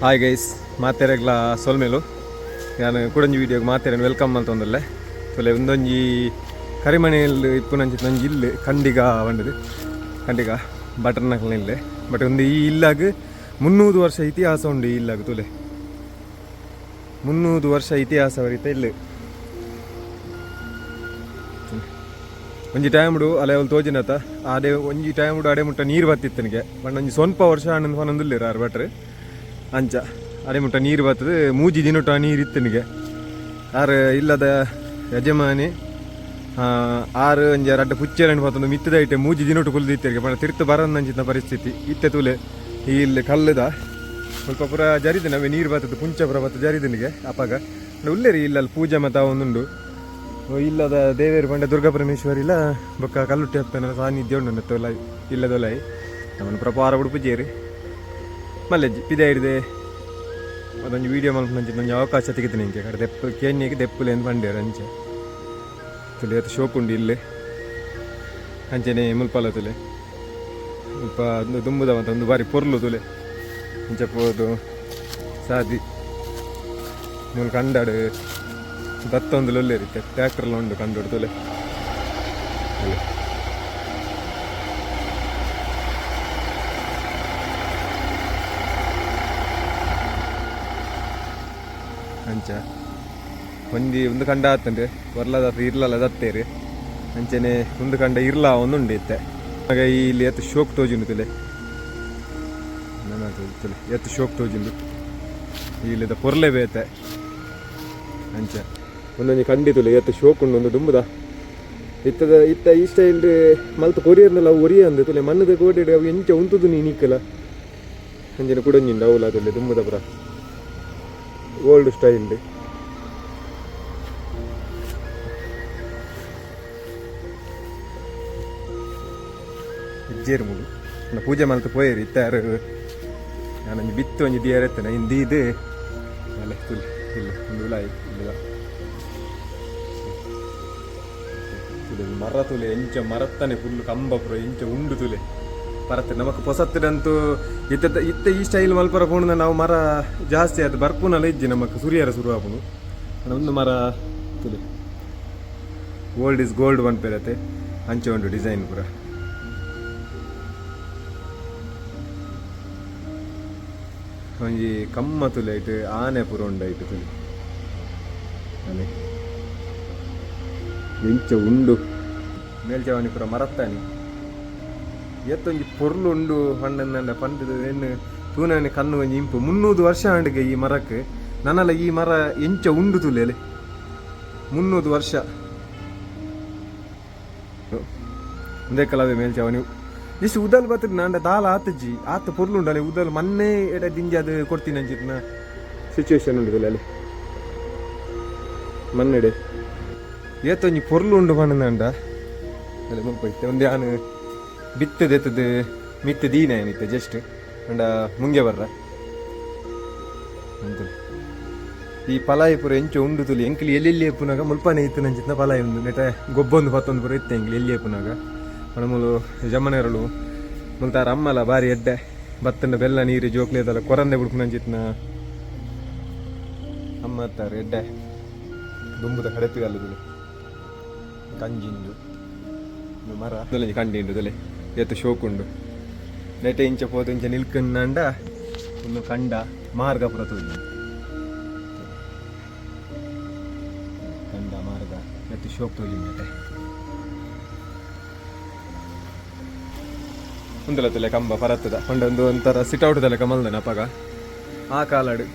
Hi guys ಮಾತೆರೆಗ್ಲ ಸೊಲ್ಮೇಲು. ನಾನು ಕುಡಂಜಿ ವೀಡಿಯೋಗೆ ಮಾತೆರೆ welcome ಅಂತಂದಲ್ಲೆ ತೊಲೆ ಒಂದೊಂಜಿ ಕರಿಮನೆಯಲ್ಲಿ ಇಪ್ಪುನಂಚಿ ನಂಜಿ ಇಲ್ಲಿ, ಖಂಡಿಗ ಬಂಡದು ಖಂಡಿಗ ಬಟರ್ನಕಲ್ನ ಇಲ್ಲೇ. ಬಟ್ ಒಂದು ಈ ಇಲ್ಲಾಗ ಮುನ್ನೂರು ವರ್ಷ ಇತಿಹಾಸ ಉಂಡು ಈ ಇಲ್ಲಾಗ ತೊಲೆ. ಮುನ್ನೂರು ವರ್ಷ ಇತಿಹಾಸ ಬರೀತ ಇಲ್ಲಿ. ಒಂಜಿ ಟೈಮ್ಡು ಅಲೆ ಅವ್ಳು ತೋಜಿನತ್ತ. ಅದೇ ಒಂಜಿ ಟೈಮ್ಡು ಅಡೆ ಮುಟ್ಟ ನೀರು ಬತ್ತಿತ್ತನಿಗೆ ಬಟ್ ಒಂಜಿ ಸ್ವಲ್ಪ ವರ್ಷ ಹಣ್ಣು ಹೊನೊಂದಿಲ್ಲ ಆರು ಬಟ್ರೆ ಅಂಚ. ಅರೆ ಮುಟ್ಟ ನೀರು ಬರ್ತದೆ. ಮೂಜಿ ದಿನಟ ನೀರು ಇತ್ತನಿಗೆ ಆರು ಇಲ್ಲದ ಯಜಮಾನಿ ಆರು ಅಂಜ ರಡ್ಡ ಪುಚ್ಚೆರಣ್ಣು ಬರ್ತದೆ. ಮಿತ್ತದ ಐಟೆ ಮೂಜಿ ದಿನೊಟ್ಟು ಇತ್ತೆ ಬಣ್ಣ ತಿರ್ತು ಬರಂದಂಚಿನ ಪರಿಸ್ಥಿತಿ. ಇತ್ತೆ ತುಲೆ ಇಲ್ಲಿ ಕಲ್ಲದ. ಸ್ವಲ್ಪ ಪುರ ಜರಿದೆ ನಾವೇ ನೀರು ಬರ್ತದೆ. ಪುಂಚ ಪುರ ಜರಿದೆ ನಿನಗೆ, ಅಪಾಗ. ಉಲ್ಲೇರಿ ಇಲ್ಲಲ್ಲಿ ಪೂಜೆ ಮತ ಒಂದುಂಡು. ಇಲ್ಲದ ದೇವೇರು ಪಂಡ ದುರ್ಗಾ ಪರಮೇಶ್ವರಿ ಇಲ್ಲ, ಬೊಕ್ಕ ಕಲ್ಲುಟ್ಟಿ ಹತ್ತನ ಸಾನ್ನಿಧ್ಯ ಉಂಡು ನೆತ್ತೊಲ ಇಲ್ಲದೊಲೈ ನಮ್ಮನ್ನು ಪ್ರಪಾರ ಉಡುಪುಜೇರಿ ಮಲ್ಲೆಜ್ಜಿ ಹಿಡಿದೆ. ಅದೊಂದು ವೀಡಿಯೋ ಮಲ್ಪಂಚಿ ಒಂಜಿ ಅವಕಾಶ ತೆಗೆದು ನಿಂಗೆ. ಕಡೆ ದೆಪ್ಪು ಕೇನ್ಯಗೆ ದೆಪ್ಪುಲೆ ಅಂತ ಬಂಡೆ ಅಂಚೆ. ತುಲೆ ಅದು ಶೋಕುಂಡು ಇಲ್ಲಿ. ಅಂಚೆನೆ ಮುಲ್ಪಲ ತುಲೆ ಮುಲ್ಪ ಒಂದು ದುಂಬುದ ಅಂತ ಒಂದು ಬಾರಿ ಪೊರ್ಲು ತುಲೆ. ಇಂಚೆ ಪೋದು ಸಾದಿ. ಮುಲ್ ಕಂಡಾಡು. ದತ್ತೊಂದು ಲೊಲ್ಲೇರಿ ಟ್ರ್ಯಾಕ್ಟರ್ಲ ಉಂಡು ಕಂಡು ತುಲೆ. ಅಂಚ. ಒಂಜಿ ಒಂದು ಕಂಡ ಆತಂದ್ರೆ ಬರ್ಲದ ಇರ್ಲಲ್ಲ ದತ್ತೇರಿ ಅಂಚನೆ ಒಂದು ಕಂಡ ಇರ್ಲ ಒಂದುಂಡು ಇತ್ತೆ ಆಗ ಇಲ್ಲಿ ಎತ್ತು ಶೋಕ್ ತೋಜುಂಡು ತುಲೆ. ನನ್ನ ಎತ್ತು ಶೋಕ್ ತೋಜುಂಡು. ಇಲ್ಲಿದ ಪೊರ್ಲೆ ಬೇತೆ ಅಂಚೆ. ಒಂದೊಂದು ಕಂಡಿತುಲೆ ಎತ್ತು ಶೋಕ್ ಉಂಡು ಒಂದು ದುಂಬುದ. ಇತ್ತದ, ಇತ್ತ ಈ ಸ್ಟೈಲ್ ಮಲ್ತು ಕೊರಿಯರ್ನೆಲ್ಲ ಒರಿಯ ಅಂದೆ ತುಲೆ. ಮಣ್ಣದ ಕೋಟೆ ಅವು ಎಂಚ ಉಂತುದು ನೀ ನಿಕ್ಕಲ. ಅಂಜನ ಕುಡಂಜಿಂದ ಅವಲ ತುಲೆ, ದುಂಬುದ ಪುರ. Old style. ಹೆಜ್ಜೇರು ಮುಳು ನಾನು ಪೂಜೆ ಮಲ್ತು ಪೋಯರಿ ಇತ್ತಾರು ನಾನು ಬಿತ್ತು ಒಂಜಿ ದಿಯರ್ ಇರ್ತೇನೆ ಹಿಂದಿ ಇದು. ಅಲ್ಲ ಇಲ್ಲ, ಒಂದು ಉಲಾಯಿ ಇಲ್ಲ ಮರ ತುಲೆ, ಎಂಚ ಮರತ್ತನೆ ಫುಲ್ ಕಂಬ ಪುರ, ಎಂಚ ಉಂಡು ತುಲೆ. ಬರತ್ತೆ ನಮಕ್ ಪೊಸತ್ತಿನಂತೂ ಇತ್ತ ಇತ್ತ ಈ ಸ್ಟೈಲ್ ಮಲ್ಪರ ಪೋಣ ನಾವು ಮರ ಜಾಸ್ತಿ ಆಯ್ತು. ಬರ್ಪುನಲ್ಲ ಇಜ್ಜಿ ನಮಕ್ ಸೂರ್ಯರ ಶುರು ಆಗುನು ಒಂದು ಮರ ತುಳಿ ಗೋಲ್ಡ್ ಇಸ್ ಗೋಲ್ಡ್ ಒನ್ ಪೇರತ್ತೆ ಅಂಚೆ ಒಂದು ಡಿಸೈನ್ ಕೂಡ ಒಂಜಿ ಕಮ್ಮ ತುಲೈಟ್ ಆನೆ ಪುರ ಉಂಡೈಟ್ ತುಲಿ. ಅಲೆ. ಎಂಚ ಉಂಡು. ಮೇಲ್ಚಾವಣಿ ಪುರ ಮರತ್ತಾನಿ. ಎತ್ತೊಂಜಿ ಪೊರ್ಲು ಉಂಡು ಹಣ್ಣನ್ನ ಪಂಡದ ಏನು ತೂನನೆ ಕಣ್ಣು ಒಂಜಿ ಇಂಪು. ಮುನ್ನೂರು ವರ್ಷ ಹಂಡಿಗೆ ಈ ಮರಕ್ಕೆ. ನನ್ನಲ್ಲ ಈ ಮರ ಎಂಚ ಉಂಡು ತುಲೇಲೆ. ಮುನ್ನೂರು ವರ್ಷ. ಒಂದೇ ಕಲವೇ ನೀವು. ಇಷ್ಟು ಉದಲ್ ಬರ್ತದೆ ನಾಂಡ ದಾಲ ಆತಜ್ಜಿ. ಆತ ಪೊರ್ಲು ಉಂಡಲ್ಲ ಉದಲ್ ಮೊನ್ನೆ ಎಡ ದಿಂಜಿ ಅದು ಕೊಡ್ತೀನಿ ಅಂಚಿತ್ನ ಸಿಚುವೇಶನ್ ಉಂಟು ಅಲ್ಲಿ ಮನ್ನೆಡೆ. ಏತೊಂಜಿ ಪೊರ್ಲು ಉಂಡು ಮಣ್ಣಂಡ ಅಲ್ಲಿ ಮುಲ್ಪೈತೆ ಒಂದು ಯಾನು ಬಿತ್ತದ ಎತ್ತದ ಮಿತ್ತ ದೀನ ಜಸ್ಟ್ ಅಂಡ ಮುಂಗೆ ಬರ್ರ. ಈ ಪಲಾಯಿ ಪುರ ಎಂಚ ಉಂಡು ತುಲಿ ಎಂಕ್ಲಿ ಎಲ್ಲೆಲ್ಲಿ ಎಪ್ಪುನಾಗ ಮುಲ್ಪನೆ ಇತ್ತು ನಂಚಿತ್ತ ಪಲಾಯಿ ಉಂಡು. ನೆಟ ಗೊಬ್ಬೊಂದು ಪತ್ತೊಂದು ಪುರ ಇತ್ತು ಎಂಕ್ಲಿ ಎಲ್ಲಿ ಎಪ್ಪುನಾಗ ಮಣಮೂಲು ಜಮ್ಮನೆರಳು, ಮುಲ್ತಾರ ಅಮ್ಮಲ ಬಾರಿ ಎಡ್ಡೆ, ಬತ್ತಂಡ ಬೆಲ್ಲ ನೀರು ಜೋಕ್ಲೇದಲ್ಲ ಕೊರಂದೆ ಬಿಡ್ಕು ನಂಚಿತ್ನ ಅಮ್ಮ ಅತ್ತಾರೆ ಎಡ್ಡೆ. ದುಂಬುದ ಕಡೆಪಿಗಲ್ಲದು ಕಂಜಿಂದು. ಮರ. ದೊಲೆ ಕಂಡಿಂಡು ದೊಲೆ ಎತ್ತು ಶೋಕುಂಡು ನೆಟೆ ಇಂಚ ಪೋತ ಇಂಚ ನಿಲ್ಕಂಡ ಒಂದು ಕಂಡ ಮಾರ್ಗ ತೋಜಿ. ಕಂಡ ಮಾರ್ಗ ಎತ್ತು ಶೋಕ್ ತೋಜಿ ನೆಟೆ ತಲೆ ಕಂಬ ಪರತ್ತದ. ಹೊಂಡೊಂದು ಒಂಥರ ಸಿಟೌಟ್ ತಲೆ ಕಮಲ್ದ ನಪಗ ಆ ಕಾಲಾಡು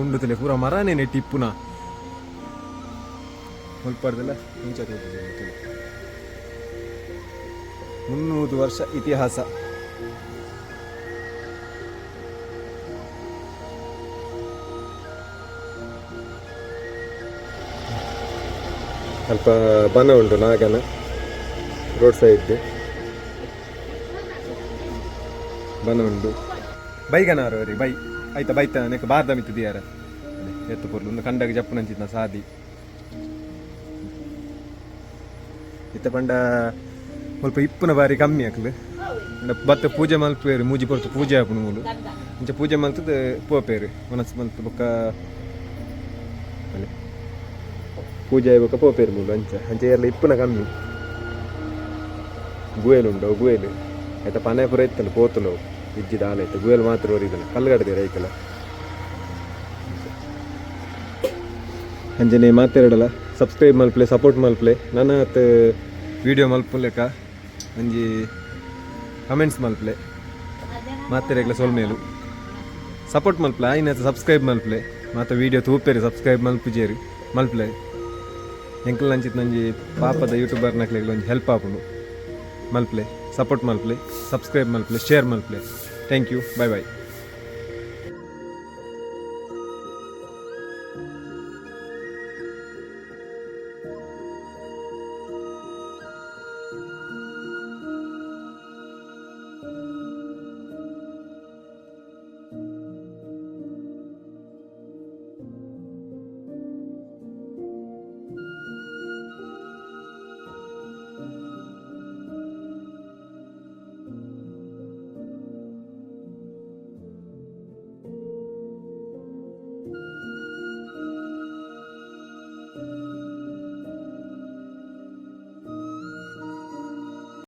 ಉಂಡು ತಲೆ ಪೂರ ಮರನೇ ನೆಟ್ಟಿ ಪುನಃ ಮುಲ್ಪಾಡ್ದಲ್ಲ ಮುಂಚೆ ಮುನ್ನೂರು ವರ್ಷ ಇತಿಹಾಸ. ಸ್ವಲ್ಪ ಬನ ಉಂಟು ನಾಗನ ರೋಡ್ ಸೈಡ್ ಬನ ಉಂಟು. ಬೈಗನಾರು ರೀ ಬೈ. ಆಯ್ತಾ ಬೈತ ನೆಕ್ ಬಾರ್ದ ಮಿತ್ತು ದಿಯಾರ. ಎತ್ತು ಪೊರ್ಲು ಒಂದು ಕಂಡಾಗ ಜಪ್ಪು ನಂಚಿದ್ನ ಸಾದಿ. ಇತ್ತ ಪಂಡ ಮುಲ್ಪ ಇಪ್ಪುನ ಬಾರಿ ಕಮ್ಮಿ ಆಕ್ಲು ಬತ್ತ ಪೂಜೆ ಮಲ್ಪೇರು ಮೂಜಿ ಪೊರ್ತು ಪೂಜೆ ಆಪುನು ಮೂಲು. ಇಂಚ ಪೂಜೆ ಮಲ್ತದ ಪೋಪೇರು ಮನಸ್ಸು ಮಲ್ತ ಬೊಕ್ಕ ಪೂಜೆ ಆಯ್ಬೇಕ ಪೋಪೇರು ಮೂಲು, ಅಂಚ ಅಂಚ ಎಲ್ಲ ಇಪ್ಪುನ ಕಮ್ಮಿ. ಗುವೆಲು ಉಂಡು, ಅವು ಗುಯಲು. ಆಯ್ತಾ ಪನೆ ಪುರ ಇತ್ತಲ್ಲ, ಪೋತಲು ಅವು. ಇಜ್ಜಿದ ಆಲ ಆಯ್ತು, ಗುಯಲು ಮಾತ್ರ ಒರಿದಲ್ಲ, ಕಲ್ಗಡ್ದೆ ರೈಕಲ್ಲ ಅಂಜನೆ ಸಬ್ಸ್ಕ್ರೈಬ್ ಮಲ್ಪ್ಲೆ ಸಪೋರ್ಟ್ ಮಲ್ಪ್ಲೆ. ನನ್ನ ವಿಡಿಯೋ ಮಲ್ಪುಲೆಕ ಅಂಜಿ ಕಮೆಂಟ್ಸ್ ಮಲ್ಪ್ಲೆ. ಮಾತೆರೆಗ್ಲ ಸೊಲ್ಮೇಲು ಸಪೋರ್ಟ್ ಮಲ್ಪ್ಲೆ? ಆಯ್ನ ಸಬ್ಸ್ಕ್ರೈಬ್ ಮಲ್ಪ್ಲೆ. ಮಾತ ವಿಡಿಯೋ ತೂಪೇರಿ ಸಬ್ಸ್ಕ್ರೈಬ್ ಮಲ್ಪುಜೇರಿ. ಮಲ್ಪ್ಲೆ. ಎಂಕಲ್ ನಂಚಿತ್ ನಂಜಿ ಪಾಪದ ಯೂಟ್ಯೂಬರ್ ನಕ್ಲೆಗ್ಲ ಒಂದು ಹೆಲ್ಪ್ ಆಪುಂಡು ಮಲ್ಪ್ಲೆ. ಸಪೋರ್ಟ್ ಮಲ್ಪ್ಲೆ. ಸಬ್ಸ್ಕ್ರೈಬ್ ಮಲ್ಪ್ಲೆ. Share ಮಲ್ಪ್ಲೆ. Thank you bye bye